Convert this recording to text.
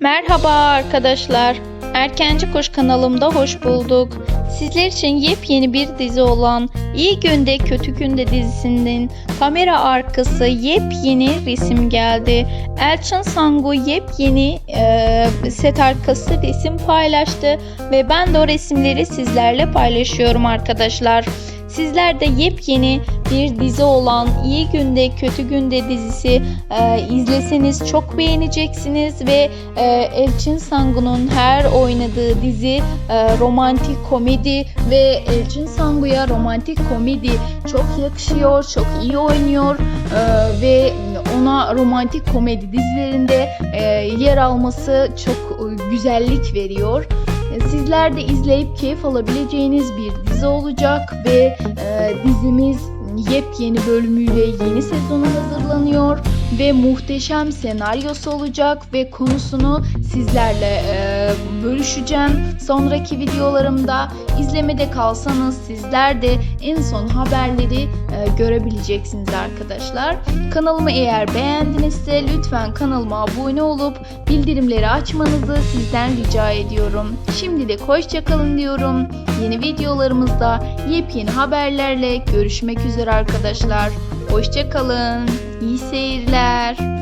Merhaba arkadaşlar. Erkenci Kuş kanalımda hoş bulduk. Sizler için yepyeni bir dizi olan İyi Günde Kötü Günde dizisinden kamera arkası yepyeni resim geldi. Elçin Sangu yepyeni e, set arkası resim paylaştı ve ben de o resimleri sizlerle paylaşıyorum arkadaşlar. Sizler de yepyeni bir dizi olan İyi Günde Kötü Günde dizisi e, izleseniz çok beğeneceksiniz ve e, Elçin Sangu'nun her oynadığı dizi e, romantik komedi ve Elçin Sangu'ya romantik komedi çok yakışıyor, çok iyi oynuyor e, ve ona romantik komedi dizilerinde e, yer alması çok e, güzellik veriyor. E, Sizler de izleyip keyif alabileceğiniz bir dizi olacak ve e, dizimiz yepyeni bölümüyle yeni sezonu hazırlanıyor ve muhteşem senaryosu olacak ve konusunu sizlerle e, bölüşeceğim. Sonraki videolarımda izlemede kalsanız sizler de en son haberleri e, görebileceksiniz arkadaşlar. Kanalımı eğer beğendinizse lütfen kanalıma abone olup bildirimleri açmanızı sizden rica ediyorum. Şimdilik hoşçakalın diyorum. Yeni videolarımızda yepyeni haberlerle görüşmek üzere arkadaşlar. Hoşçakalın. İyi seyirler. Teşekkürler.